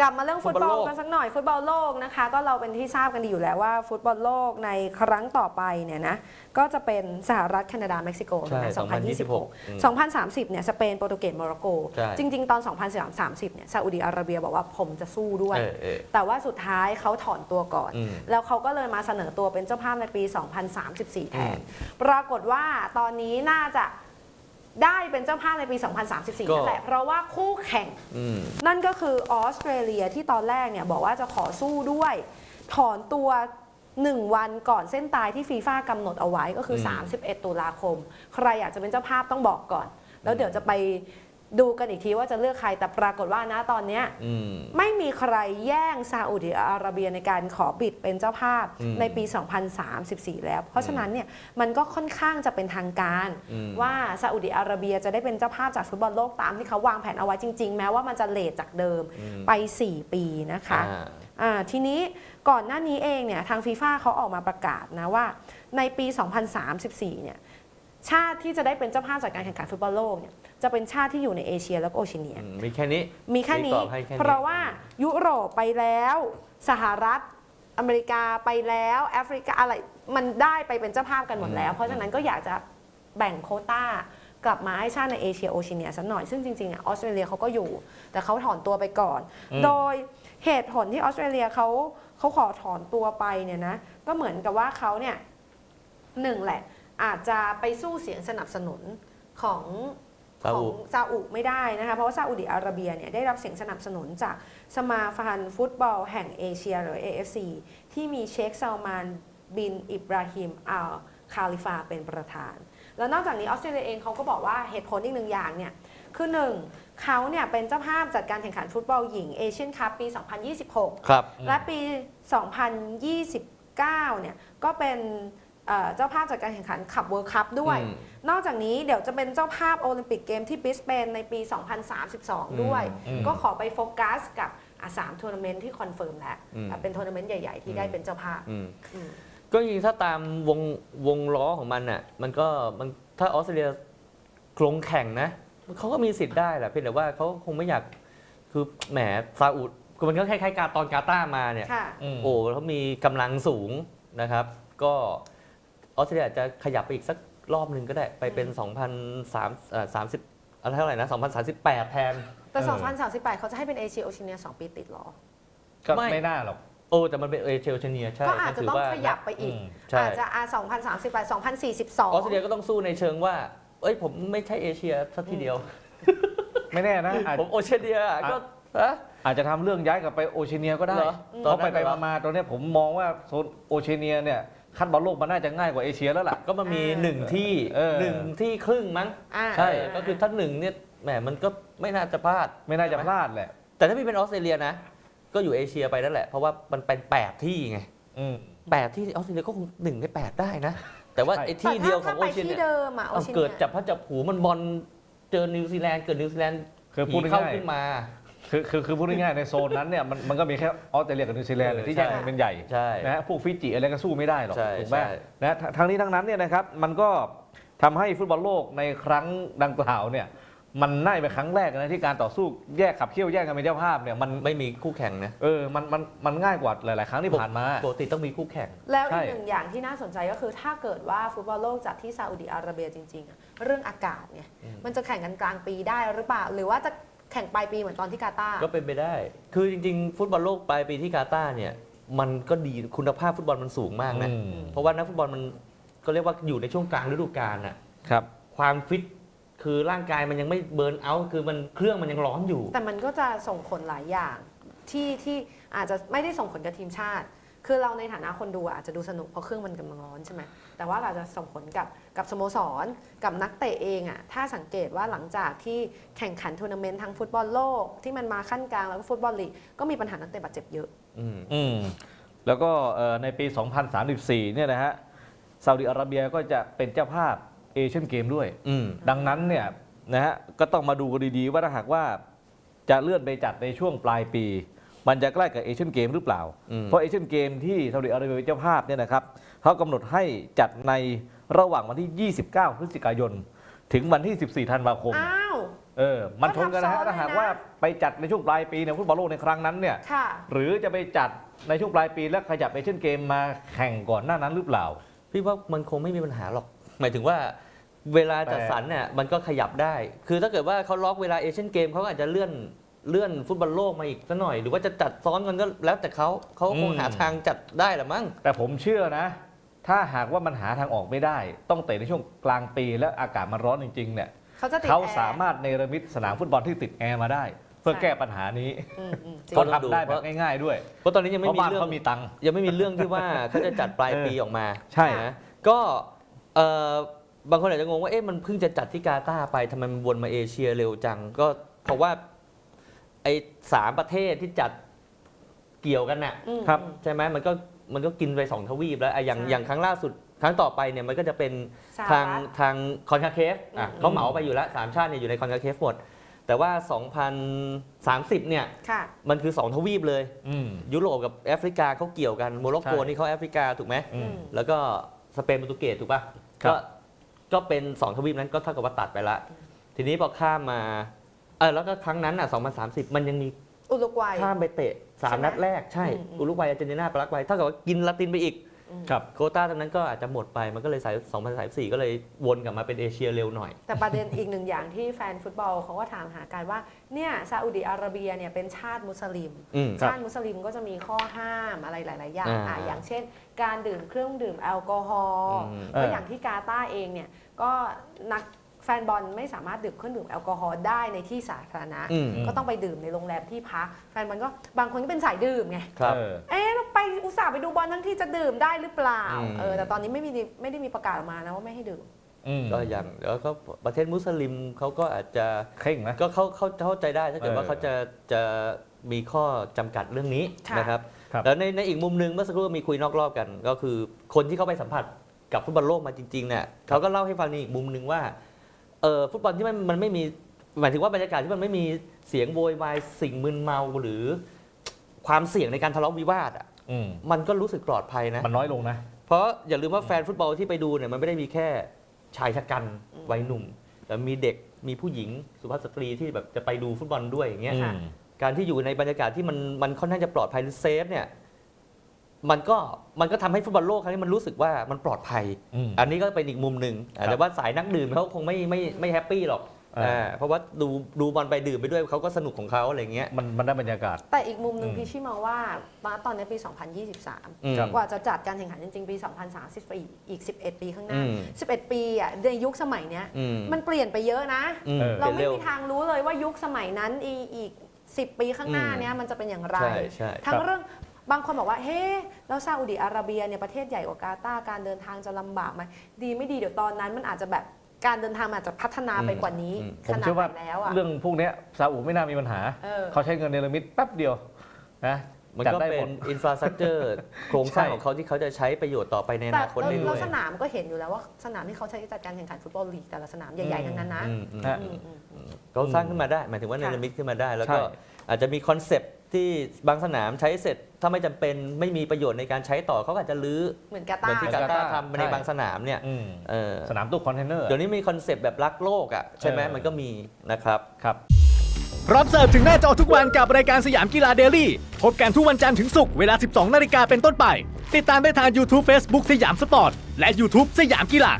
กลับมาเรื่องฟุตบอลฟุตบอลโลกกันสักหน่อยฟุตบอลโลกนะคะ ก็เราเป็นที่ทราบกันดีอยู่แล้วว่าฟุตบอลโลกในครั้งต่อไปเนี่ยนะก็จะเป็นสหรัฐแคนาดาเม็กซิโกใช่นะ2026 2026 2030 เนี่ยสเปนโปรตุเกสโมร็อกโกใช่จริง ๆ ตอน 2030 เนี่ยซาอุดิอาระเบียบอกว่าผมจะสู้ด้วยเออเออแต่ว่าสุดท้ายเขาถอนตัวก่อนอืมแล้วเขาก็เลยมาเสนอตัวเป็นเจ้าภาพในปี 2034 แทน ปรากฏว่าตอนนี้น่าจะ ได้เป็นเจ้าภาพในปี 2034ก็นั่นแหละ เพราะว่าคู่แข่งอืมนั่นก็คือออสเตรเลียที่ตอนแรกเนี่ยบอกว่าจะขอสู้ด้วย ถอนตัว 1 วันก่อนเส้นตายที่ฟีฟ่ากำหนดเอาไว้ก็คืออม31 ตุลาคม ใครอยากจะเป็นเจ้าภาพต้องบอกก่อน แล้วเดี๋ยวจะไป ดูกันอีกทีว่าจะเลือกใครแต่ปรากฏว่านะตอนเนี้ยอืม ไม่มีใครแย่งซาอุดิอาระเบียในการขอบิดเป็นเจ้าภาพอืมในปี 2034 แล้ว เพราะฉะนั้นเนี่ยมันก็ค่อนข้างจะเป็นทางการ อืม ว่าซาอุดิอาระเบียจะได้เป็นเจ้าภาพจากฟุตบอลโลกตามที่เขาวางแผนเอาไว้จริง ๆ แม้ว่ามันจะเลทจากเดิมอืมไป 4 ปีนะคะ อ่า อ่าทีนี้ก่อนหน้านี้เองเนี่ยทางฟีฟ่าเขาออกมาประกาศนะว่าในปี 2034 เนี่ย ชาติที่จะได้เป็นเจ้าภาพจากการแข่งขันฟุตบอลโลกเนี่ยจะเป็นชาติที่อยู่ในเอเชียและก็โอเชียเนีย อืมมีแค่นี้มีแค่มีนี้กรอบให้แค่นี้ เพราะว่ายุโรปไปแล้ว สหรัฐอเมริกาไปแล้วแอฟริกาอะไรมันได้ไปเป็นเจ้าภาพกันหมดแล้วเพราะฉะนั้นก็อยากจะแบ่งโควต้ากลับมาให้ชาติในเอเชียโอเชียเนียสักหน่อย ซึ่งจริงๆอะออสเตรเลียเขาก็อยู่ แต่เขาถอนตัวไปก่อนอืมโดยเหตุผลที่ออสเตรเลียเขาเขาขอถอนตัวไปเนี่ยนะก็เหมือนกับว่าเขาเนี่ยหนึ่งแหละ อาจจะไปสู้เสียงสนับสนุนของซาขอุองซาอุไม่ได้นะคะเพราะว่าซาอุดิอาระเบียเนี่ยได้รับเสียงสนับสนุนจากสมาพันธ์ฟุตบอลแห่งเอเชียหรือ AFC ที่มีเชคซาลมานบินอิบราฮิมอัลคาลิฟาเป็นประธาน แล้วนอกจากนี้ออสเตรเลียเองเขาก็บอกว่าเหตุผลอีกหนึ่งอย่างเนี่ยคือหนึ่งเขาเนี่ยเป็นเจ้าภาพจัดการแข่งขันฟุตบอลหญิงเอเชียนคัพปี 2026ครับและปี 2029 เนี่ยก็เป็น เอ่อเจ้าภาพจัดการแข่งขันขับเวิร์คัพด้วย อืม นอกจากนี้เดี๋ยวจะเป็นเจ้าภาพโอลิมปิกเกมที่บริสเบนในปี 2032 ด้วย อืมก็ขอไปโฟกัสกับอะสามทัวร์นาเมนต์ที่คอนเฟิร์มแล้วอืม อะเป็นทัวร์นาเมนต์ใหญ่ ๆ ที่ได้เป็นเจ้าภาพอืมอืม ก็จริงๆถ้าตามวงวงล้อของมันน่ะ มันก็มันถ้าออสเตรเลียลงแข่งนะ เขาก็มีสิทธิ์ได้แหละเพียงแต่ว่าเขาคงไม่อยากคือแหมซาอุดคือมันก็คล้ายๆกาตอนกาตาร์มาเนี่ย ค่ะมโอ้เขามีกำลังสูงนะครับ ก็ ออสเตรเลียอาจจะขยับไปอีกสักรอบหนึ่งก็ได้ไปเป็น 2,030เอ่อ30อะไรเท่าไหร่นะ 2,038 แทน แต่เออ2038เขาจะให้เป็นเอเชียโอเชียเนีย2ปีติดเหรอ ก็ไม่ ไม่น่าหรอก โอ้แต่มันเป็นเอเชียเชเนียใช่ก็อาจจะถืต้องว่าขยับไปอีก อืมใช่ อาจจะอะ2038 ออสเตรเลีย2042 ก็ต้องสู้ในเชิงว่า เอ้ยผมไม่ใช่เอเชียสักทีเดียว ไม่แน่นะอาจผมโอเชียเนียอะก็ฮะ อาจจะทำเรื่องย้ายกลับไปโอเชียเนียก็ได้เหรอเพราะไปตอนนั้นไปเหรอ มาๆตอนเนี้ยผมมองว่าโซนโอเชียเนียเนี่ย คัดบอลโลกมันน่าจะง่ายกว่าเอเชียแล้วล่ะ ก็มันมีอ่า หนึ่งที่เออ หนึ่งที่ครึ่งมั้ง อ่าใช่ ก็คือถ้าหนึ่งเนี่ย แหม มันก็ไม่น่าจะพลาด ไม่น่าจะพลาดแหละ แต่ถ้าพี่เป็นออสเตรเลียนะ ก็อยู่เอเชียไปนั่นแหละ เพราะว่ามันเป็นแปดที่ไงอืม แปดที่ออสเตรเลียก็คงหนึ่งในแปดได้นะ แต่ว่าใช่ ไอ้ที่เดียวของโอแต่เชียถ้าไปเนี่ที่ยเดิมอะโอเอาเชียเกิดเนียจับพลัดจับผูมันบอลเจอนิวซีแลนด์ เกิดนิวซีแลนด์คือพูดผีเข้าง่ายขึ้นมาๆ คือคือคือพูดง่ายๆในโซนนั้นเนี่ยมันมันก็มีแค่ออสเตรเลียกับนิวซีแลนด์เออที่ใช่แยกกันเป็นใหญ่ใช่นะฮะพวกฟิจิอะไรก็สู้ไม่ได้หรอกใช่ถูกไหมใช่ นะททั้งนี้ทั้งนั้นเนี่ยนะครับมันก็ทำให้ฟุตบอลโลกในครั้งดังกล่าวเนี่ยมันน่าจะเป็นครั้งแรกนะที่การต่อสู้แยกขับเคี่ยวแยกกันเป็นเจ้าภาพเนี่ยมันไม่มีคู่แข่งนะเออมันมันมันง่ายกว่าหลาย ๆ ครั้งที่ผ่านมา ปกติต้องมีคู่แข่ง แล้วใช่อีกหนึ่งอย่างที่น่าสนใจก็คือถ้าเกิดว่าฟุตบอลโลกจัดที่ซาอุดิอาระเบียจริงๆอะเรื่องอากาศเนี่ยอืมมันจะแข่งกันกลางปีได้หรือเปล่า หรือว่าจะ แข่งปลายปีเหมือนตอนที่กาตาร์ ก็เป็นไปได้ คือจริงๆ ฟุตบอลโลกปลายปีที่กาตาร์เนี่ย มันก็ดีคุณภาพฟุตบอลมันสูงมากนะ อืม เพราะว่านักฟุตบอลมันก็เรียกว่าอยู่ในช่วงกลางฤดูกาลน่ะครับ ความฟิตคือร่างกายมันยังไม่เบิร์นเอาท์คือมันเครื่องมันยังร้อนอยู่ แต่มันก็จะส่งผลหลายอย่างที่ที่อาจจะไม่ได้ส่งผลกับทีมชาติ คือเราในฐานะคนดูอะอาจจะดูสนุกเพราะเครื่องมันกำลังร้อนใช่ไหมแต่ว่าอาจจะส่งผลกับกับสโมสร กับนักเตะเองอะถ้าสังเกตว่าหลังจากที่แข่งขันทัวร์นาเมนต์ทั้งฟุตบอลโลกที่มันมาขั้นกลางแล้วก็ฟุตบอลลีกก็มีปัญหานักเตะบาดเจ็บเยอะอืมอืมแล้วก็เอ่อในปี 2034 เนี่ยนะฮะซาอุดิอาระเบียก็จะเป็นเจ้าภาพเอเชียนเกมด้วยอืมดังนั้นเนี่ยนะฮะก็ต้องมาดูกันดีๆ ว่าถ้าหากว่าจะเลื่อนไปจัดในช่วงปลายปี มันจะใกล้กับเอเชียนเกมหรือเปล่าอืมเพราะเอเชียนเกมที่ซาอุดิอาระเบียเป็นเจ้าภาพเนี่ยนะครับเขากำหนดให้จัดในระหว่างวันที่ 29 พฤศจิกายน ถึงวันที่ 14 ธันวาคม อ้าวเเออ มันชนกันนะฮะ ก็ทับซ้อนถ้าหากเลยนะว่าไปจัดในช่วงปลายปีในฟุตบอลโลกในครั้งนั้นเนี่ย ค่ะ หรือจะไปจัดในช่วงปลายปีแล้วขยับเอเชียนเกมมาแข่งก่อนหน้านั้นหรือเปล่า พี่ว่ามันคงไม่มีปัญหาหรอก หมายถึงว่าเวลาจัดสรรเนี่ยมันก็ขยับได้ คือถ้าเกิดว่าเขาล็อกเวลาเอเชียนเกมเขาก็อาจจะเลื่อน เลื่อนฟุตบอลโลกมาอีกสักหน่อย หรือว่าจะจัดซ้อนกันก็แล้วแต่เขาเขาคงอืมหาทางจัดได้แหละมั้ง แต่ผมเชื่อนะ ถ้าหากว่ามันหาทางออกไม่ได้ ต้องเตะในช่วงกลางปีแล้วอากาศมันร้อนจริง ๆ เนี่ยเขาจะติดเขาแอร์สามารถเนรมิตสนามฟุตบอลที่ติดแอร์มาได้ เพื่อใช่แก้ปัญหานี้อืมอืมจริง เขาต้องดูทำได้แบเพบราะง่ายๆด้วยเพราะตอนนี้ยังเพไม่ราะมีบ้านเรื่อง เขามีตังค์ ยังไม่มีเรื่องที่ว่า เขาจะจัดปลายเออปีออกมาใช่ นะก็เอ่อบางคนอาจจะงงว่าเอ๊ะมันเพิ่งจะจัดที่กาตาร์ไปทำไมมันวนมาเอเชียเร็วจัง ก็เพราะว่าไอ้สามประเทศที่จัดเกี่ยวกันน่ะอืม ครับ ใช่ไหมมันก็มันก็กินไปสองทวีปแล้วอะอย่างใช่ อย่างครั้งล่าสุด ครั้งต่อไปเนี่ยมันก็จะเป็นสหทางรัฐ ทางคอนคาเคฟอะอืม เขาเหมาไปอยู่แล้วสามชาติเนี่ยอยู่ในคอนคาเคฟหมด แต่ว่า 2030 เนี่ยค่ะ มันคือ 2 ทวีปเลย อืม ยุโรปกับแอฟริกาเขาเกี่ยวกันโมร็อกโกใช่ นี่เขาแอฟริกาถูกไหม อืม แล้วก็สเปนโปรตุเกสถูกป่ะครับ ก็ก็เป็น 2 ทวีปนั้นก็เท่ากับว่าตัดไปละ ทีนี้พอข้ามมา เออแล้วก็ครั้งนั้นอะ2030 มันยังมีอุรุกวัย ข้ามไปเตะใช่ไหม3นัดแรกใช่ อืมอืม อุรุกวัยอาร์เจนตินาปารากวัยเท่ากับว่ากินลาตินไปอีกครับ โควต้าตอนนั้นก็อาจจะหมดไปมันก็เลยสาย2034 ก็เลยวนกลับมาเป็นเอเชียเร็วหน่อย แต่ประเด็นอีกหนึ่งอย่างที่แฟนฟุตบอลเขาก็ถามหากันว่าเนี่ยซาอุดิอาระเบียเนี่ยเป็นชาติมุสลิม อืม ครับ ชาติมุสลิมก็จะมีข้อห้ามอะไรหลาย ๆ อย่างอ่าอะอย่างเช่น การดื่มเครื่องดื่มแอลกอฮอล์อืมก็อย่างที่กาตาร์เองเนี่ยก็นักแฟนบอลไม่สามารถดื่มเครื่องดื่มแอลกอฮอล์ได้ในที่สาธารณะ อืม ก็ต้องไปดื่มในโรงแรมที่พัก แฟนบอลก็บางคนก็เป็นสายดื่มไง ครับ เออ เอ๊ะเราไปอุตส่าห์ไปดูบอลทั้งที่จะดื่มได้หรือเปล่า อืม เออ แต่ตอนนี้ไม่มีไม่ได้มีประกาศออกมานะว่าไม่ให้ดื่ม อืมก็อย่างแล้วก็ประเทศมุสลิมเขาก็อาจจะ เข่งนะก็เข้าเข้าเข้าใจได้ถ้าเกิดว่าเออเขาจะจะมีข้อจำกัดเรื่องนี้ค่ะ นะครับครับ แล้วในในอีกมุมหนึงเมื่อสักครู่ก็มีคุยนอกรอบกัน ก็คือคนที่เขาไปสัมผัสกับฟุตบอลโลกมาจริงๆเนี่ยเขาก็เล่าให้ฟังในอีกมุมหนึงว่า เออฟุตบอลที่มันมันไม่มีหมายถึงว่าบรรยากาศที่มันไม่มีเสียงโวยวายสิ่งมึนเมาหรือความเสี่ยงในการทะเลาะวิวาทอะอืมมันก็รู้สึกปลอดภัยนะ มันน้อยลงนะ เพราะอย่าลืมว่าแฟนฟุตบอลที่ไปดูเนี่ยมันไม่ได้มีแค่ชายชะกันวัยหนุ่ม แต่มีเด็กมีผู้หญิงสุภาพสตรีที่แบบจะไปดูฟุตบอลด้วยอย่างเงี้ยอืม การที่อยู่ในบรรยากาศที่มันมันค่อนข้างจะปลอดภัยหรือเซฟเนี่ย มันก็มันก็ทำให้ฟุตบอลโลกครั้งนี้มันรู้สึกว่ามันปลอดภัย อืม อันนี้ก็เป็นอีกมุมหนึ่งอะแต่ว่าสายนักดื่มเขาคงไม่ไม่ไม่แฮปปี้หรอกเอออ่าเพราะว่าดูดูบอลไปดื่มไปด้วยเขาก็สนุกของเขาอะไรเงี้ยมันมันได้บรรยากาศ แต่อีกมุมหนึ่งอืม พี่ชี่มองว่าตอนนี้ปี 2023 อืมครับกว่าจะจัดการแข่งขันจริงๆ ปี 2030อีกอีก 11 ปีข้างหน้า อืม 11 ปีอะในยุคสมัยเนี้ย อืมมันเปลี่ยนไปเยอะนะ อืมเออเราปลี่ไม่ยนว มีทางรู้เลยว่ายุคสมัยนั้นอีอีก 10 ปีข้างหน้าอืมเนี้ยมันจะเป็นอย่างไร ใช่ใช่ ทั้คงรับเรื่อง บางคนบอกว่าเฮ้แล้วซาอุดิอาระเบียเนี่ยประเทศใหญ่กว่ากาตาร์การเดินทางจะลำบากไหมดีไม่ดีเดี๋ยวตอนนั้นมันอาจจะแบบการเดินทางมันอาจจะพัฒนาไปกว่านี้อืมผมขนาดเชื่อไหว่านแล้วอะเรื่องพวกเนี้ยซาอุไม่น่ามีปัญหาเออเขาใช้เงินเนรมิตแป๊บเดียวนะมันจัดก็ได้เป็หมนดอินฟราสตรักเจอร์โครงสร้างใช่ของเขาที่เขาจะใช้ประโยชน์ต่อไปในอแต่นาคตเราได้ด้เราวยสนามก็เห็นอยู่แล้วว่าสนามที่เขาใช้จัดการแข่งขันฟุตบอลลีกแต่ละสนามใหญ่ๆทั้งนั้นนะอืมอืมฮะอืมอืมอืมเขาสร้างขึ้นมาได้หมายถึงว่าเนค่ะรมิตขึ้นมาได้ แล้วใช่ก็อาจจะมีคอนเซปต์ ที่บางสนามใช้เสร็จถ้าไม่จำเป็นไม่มีประโยชน์ในการใช้ต่อเขาก็อาจจะลื้อเหมือนกาเหมืตาอนร์ที่กกาตาร์ตาร์ทำในใช่บางสนามเนี่ยอืมเออสนามตู้คอนเทนเนอร์ เดี๋ยวนี้มีคอนเซปต์แบบรักโลกอะใช่ไหมเออ มันก็มีนะครับ ครับ รับเสิร์ฟถึงหน้าจอทุกวันกับรายการสยามกีฬาเดลี่พบกันทุกวันจันทร์ถึงศุกร์เวลา 12 นาฬิกาเป็นต้นไป ติดตามได้ทาง YouTube Facebook สยามสปอร์ต และ YouTube สยามกีฬา